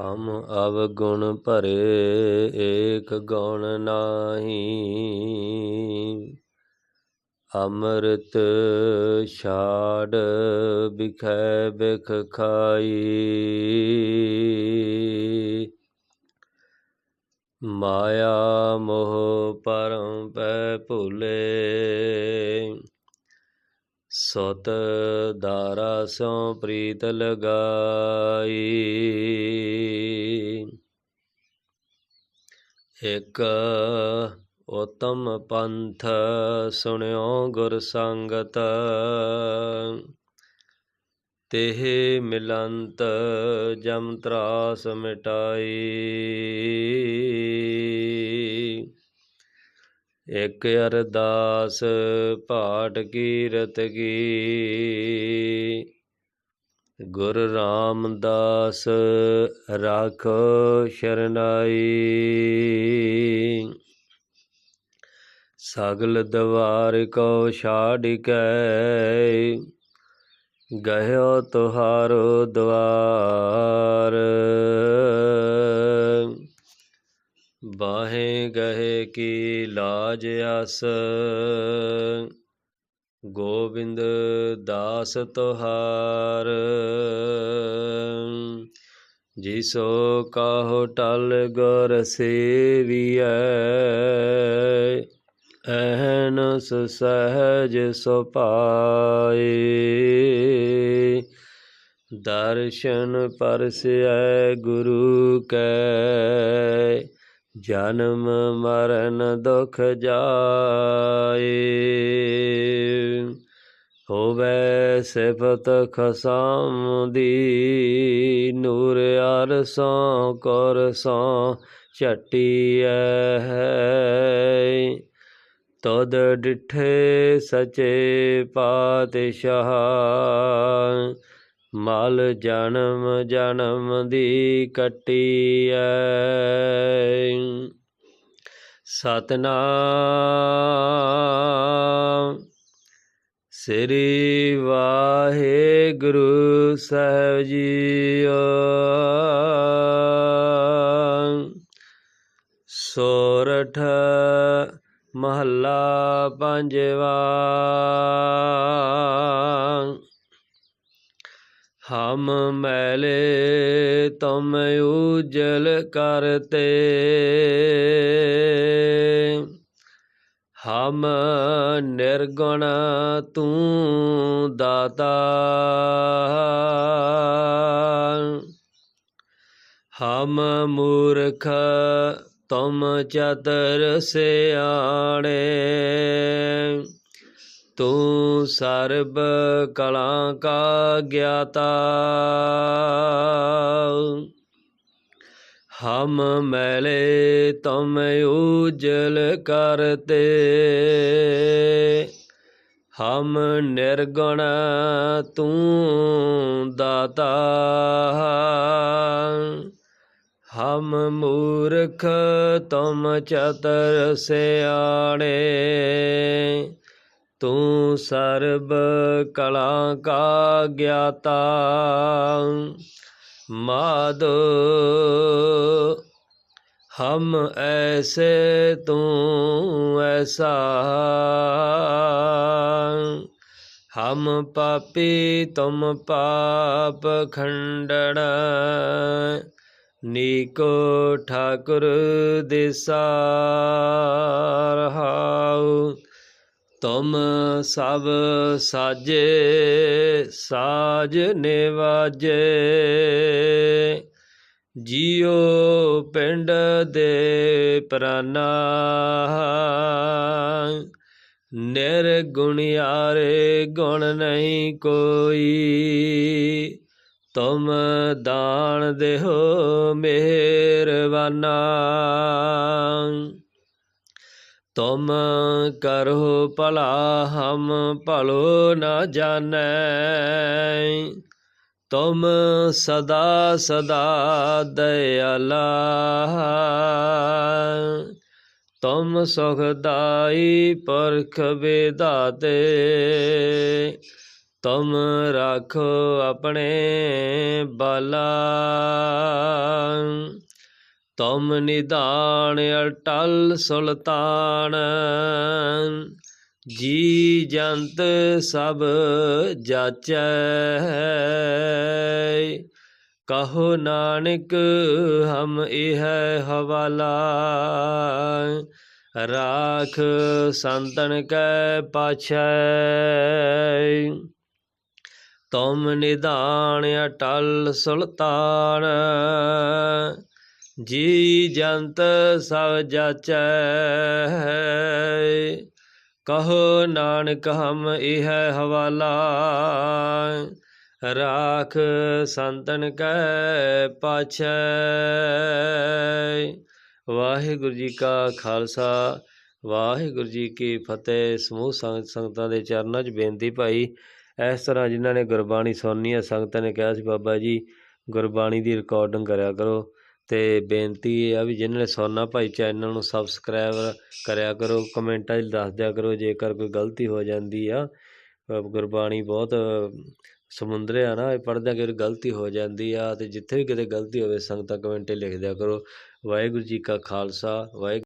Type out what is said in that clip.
ਹਮ ਅਵਗੁਣ ਭਰੇ ਏਕ ਗੁਣ ਨਾਹੀ। ਅੰਮ੍ਰਿਤ ਛਾੜ ਬਿਖੈ ਬਿਖ ਖਾਈ। ਮਾਇਆ ਮੋਹ ਪਰਮ ਪੈ ਭੁਲੇ। ਸਤ ਦਾਰਾ ਸੋ ਪ੍ਰੀਤ ਲਗਾਈ। ਇਕ ਉਤਮ ਪੰਥ ਸੁਣਿਓ ਗੁਰ ਸੰਗਤ। ਤੇਹ ਮਿਲੰਤ ਜਮ ਤਰਾਸ ਮਿਟਾਈ। ਇਕ ਅਰਦਾਸ ਪਾਠ ਕੀਰਤ ਕੀ। ਗੁਰ ਰਾਮਦਾਸ ਰਾਖ ਸ਼ਰਨਾਈ। ਸਗਲ ਦਵਾਰ ਕੋ ਛਾੜ ਕੇ ਗਹਿਓ ਤੁਹਾਰੋ ਦਵਾਰ। ਬਾਹੇ ਗਹੇ ਕੀ ਲਾਜ ਅਸ। ਗੋਬਿੰਦ ਦਾਸ ਤੁਹਾਰ। ਜਿਸੋ ਕਾਹੋ ਟਲ ਗੁਰ ਸੇਵੀਐ, ਐਹਨਸ ਸਹਜ ਸੁਪਾਏ ਦਰਸ਼ਨ ਪਰਸੈ ਗੁਰੂ ਕੈ ਜਨਮ ਮਰਨ ਦੁਖ ਜਾਏ। ਹੋਵੇ ਸਿਫਤ ਖਸਮ ਦੀ, ਨੂਰ ਅਰਸੋਂ ਕਰਸੋਂ ਹੈ ਤਦ ਡਿਠੇ ਸਚੇ ਪਾਤਸ਼ਾਹ ਮਲ ਜਨਮ ਜਨਮ ਦੀ ਕਟੀਐ। ਸਤਨਾਮ ਸ੍ਰੀ ਵਾਹਿਗੁਰੂ ਸਾਹਿਬ ਜੀਓ। ਸੋਰਠ ਮਹੱਲਾ ਪੰਜਵਾ ਹਮ ਮੈਲੇ ਤੁਮ ਉਜਲ ਕਰਤੇ। ਹਮ ਨਿਰਗੁਣ ਤੂੰ ਦਾਤਾ। ਹਮ ਮੂਰਖ ਤੁਮ ਚਤਰ ਸਿਆਣੇ। ਤੂੰ ਸਰਬ ਕਲਾ ਕਾ ਗਿਆਤਾ। ਹਮ ਮੈਲੇ ਤੁਮ ਉਜਲ ਕਰਤੇ। ਹਮ ਨਿਰਗੁਣ ਤੂੰ ਦਾਤਾ। ਹਮ ਮੂਰਖ ਤੁਮ ਚਤਰ ਸਿਆਣੇ। ਤੂੰ ਸਰਬ ਕਲਾ ਕਾ ਗਿਆਤਾ। ਮਾਦੋ, ਹਮ ਐਸੇ ਤੂੰ ਐਸਾ। ਹਮ ਪਾਪੀ ਤੁਮ ਪਾਪ ਖੰਡਣ, ਨੀਕੋ ਠਾਕੁਰ ਦਿਸਾ ਰਹਾਉ ਤੁਮ ਸਭ ਸਾਜੇ, ਸਾਜ ਨਿਵਾਜੇ। ਜੀਉ ਪਿੰਡ ਦੇ ਪ੍ਰਾਨਾ ਨਿਰਗੁਣਿਆਰੇ ਗੁਣ ਨਹੀਂ ਕੋਈ। ਤੁਮ ਦਾਨ ਦੇਹੋ ਮਿਹਰਬਾਨਾ। ਤੁਮ ਕਰੋ ਭਲਾ ਹਮ ਭਲੋ ਨ ਜਾਣੈ। ਤੁਮ ਸਦਾ ਸਦਾ ਦਇਆਲਾ ਤੁਮ ਸੁਖਦਾਈ ਪਰਖ ਵਿਦਾਤੇ ਤੁਮ ਰੱਖੋ ਆਪਣੇ ਬਾਲਾ। ਤੁਮ ਨਿਧਾਨ ਅਟਲ ਸੁਲਤਾਨ। ਜੀ ਜੰਤ ਸਭ ਜਾਚੈ। ਕਹੋ ਨਾਨਕ, ਹਮ ਇਹ ਹਵਾਲਾ। ਰਾਖ ਸੰਤਨ ਕੈ ਪਾਛੈ। ਤੁਮ ਨਿਧਾਨ ਅਟਲ ਸੁਲਤਾਨ। ਜੀ ਜੰਤ ਸਭ ਜਾਚੈ। ਕਹੋ ਨਾਨਕ ਹਮ ਇਹ ਹਵਾਲਾ। ਰਾਖ ਸੰਤਨ ਕੈ ਪਾਛੈ। ਵਾਹਿਗੁਰੂ ਜੀ ਕਾ ਖਾਲਸਾ, ਵਾਹਿਗੁਰੂ ਜੀ ਕੀ ਫਤਿਹ। ਸਮੂਹ ਸੰਗਤ ਸੰਗਤਾਂ ਦੇ ਚਰਨਾਂ 'ਚ ਬੇਨਤੀ ਭਾਈ, ਇਸ ਤਰ੍ਹਾਂ ਜਿਨ੍ਹਾਂ ਨੇ ਗੁਰਬਾਣੀ ਸੁਣਨੀ ਹੈ, ਸੰਗਤਾਂ ਨੇ ਕਿਹਾ ਸੀ, ਬਾਬਾ ਜੀ ਗੁਰਬਾਣੀ ਦੀ ਰਿਕਾਰਡਿੰਗ ਕਰਿਆ ਕਰੋ। ਅਤੇ ਬੇਨਤੀ ਇਹ ਆ ਵੀ ਜਿਨ੍ਹਾਂ ਨੇ ਸੋਨਾ ਭਾਈ ਚੈਨਲ ਨੂੰ ਸਬਸਕ੍ਰਾਈਬ ਕਰਿਆ ਕਰੋ, ਕਮੈਂਟਾਂ 'ਚ ਦੱਸ ਦਿਆ ਕਰੋ, ਜੇਕਰ ਕੋਈ ਗਲਤੀ ਹੋ ਜਾਂਦੀ ਆ ਗੁਰਬਾਣੀ ਬਹੁਤ ਸਮੁੰਦਰ ਆ ਨਾ, ਇਹ ਪੜ੍ਹਦਿਆਂ ਕਿ ਗਲਤੀ ਹੋ ਜਾਂਦੀ ਆ ਅਤੇ ਜਿੱਥੇ ਵੀ ਕਿਤੇ ਗਲਤੀ ਹੋਵੇ ਸੰਗਤਾਂ ਕਮੈਂਟ ਲਿਖ ਦਿਆ ਕਰੋ। ਵਾਹਿਗੁਰੂ ਜੀ ਕਾ ਖਾਲਸਾ ਵਾਹਿਗੁਰੂ